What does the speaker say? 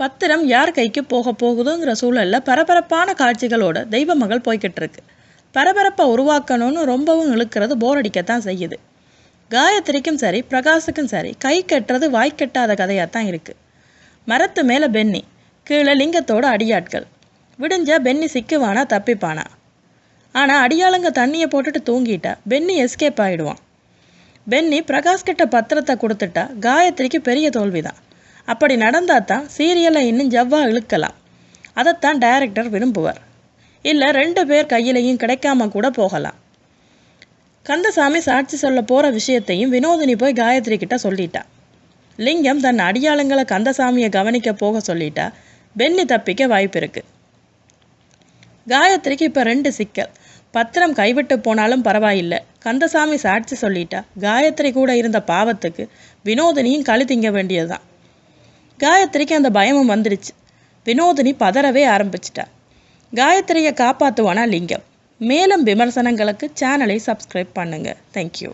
பத்திரம் யார் கைக்கு போக போகுதுங்கிற சூழலில் பரபரப்பான காட்சிகளோட தெய்வ மகள் போய்கிட்டு இருக்கு. பரபரப்பை உருவாக்கணும்னு ரொம்பவும் இழுக்கிறது போர் அடிக்கத்தான் செய்யுது. காயத்ரிக்கும் சரி பிரகாஷுக்கும் சரி கை கட்டுறது வாய் கட்டாத கதையாக தான் இருக்குது மரத்து மேலே பென்னி கீழே லிங்கத்தோட அடியாட்கள். விடிஞ்சா பென்னி சிக்குவானா தப்பிப்பானா? ஆனால் அடியாளுங்க தண்ணியை போட்டுட்டு தூங்கிட்டா பென்னி எஸ்கேப் ஆகிடுவான் பென்னி பிரகாஷ் கிட்ட பத்திரத்தை கொடுத்துட்டா காயத்ரிக்கு பெரிய தோல்விதான். அப்படி நடந்தால் தான் சீரியலை இன்னும் ஜவ்வா இழுக்கலாம். அதைத்தான் டைரக்டர் விரும்புவார். இல்லை ரெண்டு பேர் கையிலையும் கிடைக்காம கூட போகலாம். கந்தசாமி சாட்சி சொல்ல போகிற விஷயத்தையும் வினோதினி போய் காயத்ரி கிட்ட சொல்லிட்டா. லிங்கம் தன் அடியாளங்களை கந்தசாமியை கவனிக்க போக சொல்லிட்டா. பென்னி தப்பிக்க வாய்ப்பு இருக்கு. காயத்ரிக்கு இப்போ ரெண்டு சிக்கல். பத்திரம் கைவிட்டு போனாலும் பரவாயில்லை. கந்தசாமி சாட்சி சொல்லிட்டா. காயத்ரி கூட இருந்த பாவத்துக்கு வினோதினியும் களி திங்க வேண்டியதுதான். காயத்ரிக்கு அந்த பயமும் வந்துடுச்சு வினோதினி பதறவே ஆரம்பிச்சிட்டா. காயத்ரியை காப்பாற்றுவானா லிங்கம். மேலும் விமர்சனங்களுக்கு சேனலை சப்ஸ்கிரைப் பண்ணுங்கள் தேங்க்யூ